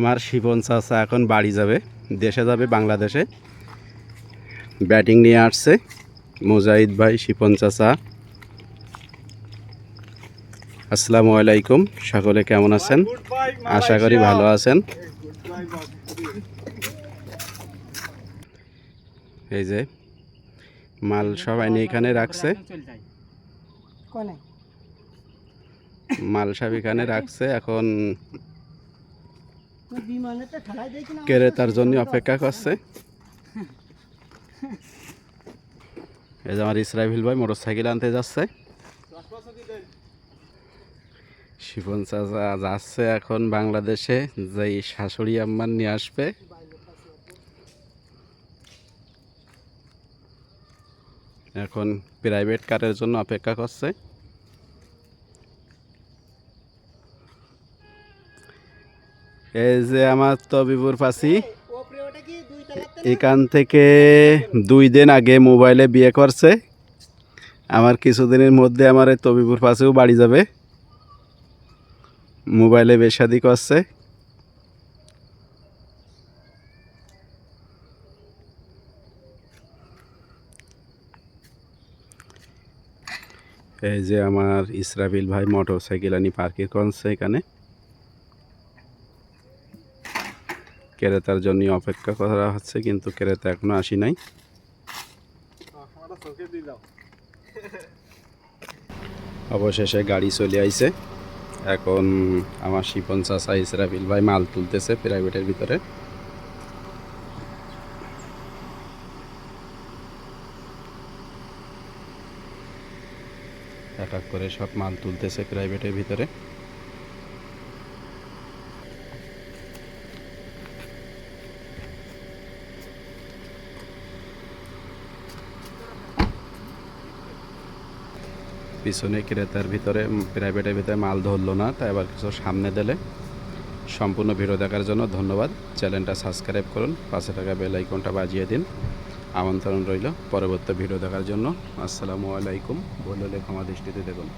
আমার শিবন চাচা এখন বাড়ি যাবে দেশে যাবে বাংলাদেশে। ব্যাটিং নিয়ে আসছে মুজাহিদ ভাই শিপন চাচা। আসসালামু আলাইকুম সকলে কেমন আছেন? আশা করি ভালো আছেন। এই যে মাল সবাই নিয়ে এখানে রাখছে। মাল সব এখানে রাখছে এখন তুই বিমানে তো ঠেলাই দেয় কিনা ক্রেতার জন্য অপেক্ষা করছে। এই যে আমার ইসরাফিল ভাই মোটর সাইকেল আনতে যাচ্ছে। শিবন চাচা যাচ্ছে এখন বাংলাদেশে যে শাশুড়ি আম্মার নিয়ে আসবে। এখন প্রাইভেট কারের জন্য অপেক্ষা করছে। এই যে আমার তবিবুর পাশি এখান থেকে দুই দিন আগে মোবাইলে বিয়ে করছে। আমার কিছুদিনের মধ্যে আমার এই তবিবুর পাশেও বাড়ি যাবে। মোবাইলে বেশাদি করছে। এই যে আমার ইসরাফিল ভাই মোটর সাইকেল আনি পার্কে করছে এখানে। ক্রেতার জন্য অপেক্ষা করা হচ্ছে, কিন্তু ক্রেতা এখনও আসি নাই। অবশেষে গাড়ি চলে আইছে। এখন আমার শিপন চাষা ইসরাফিল ভাই মাল তুলতেছে প্রাইভেটের ভিতরে। এক করে সব মাল তুলতেছে প্রাইভেটের ভিতরে। পিছনে ক্রেতার ভিতরে প্রাইভেটের ভিতরে মাল ধরলো না তাই আবার কিছু সামনে দিলে। সম্পূর্ণ ভিডিও দেখার জন্য ধন্যবাদ। চ্যানেলটা সাবস্ক্রাইব করুন পাঁচশো টাকা বেল আইকনটা বাজিয়ে দিন। আমন্ত্রণ রইল পরবর্তী ভিডিও দেখার জন্য। আসসালামু আলাইকুম বললে ক্ষমা দৃষ্টিতে দেখুন।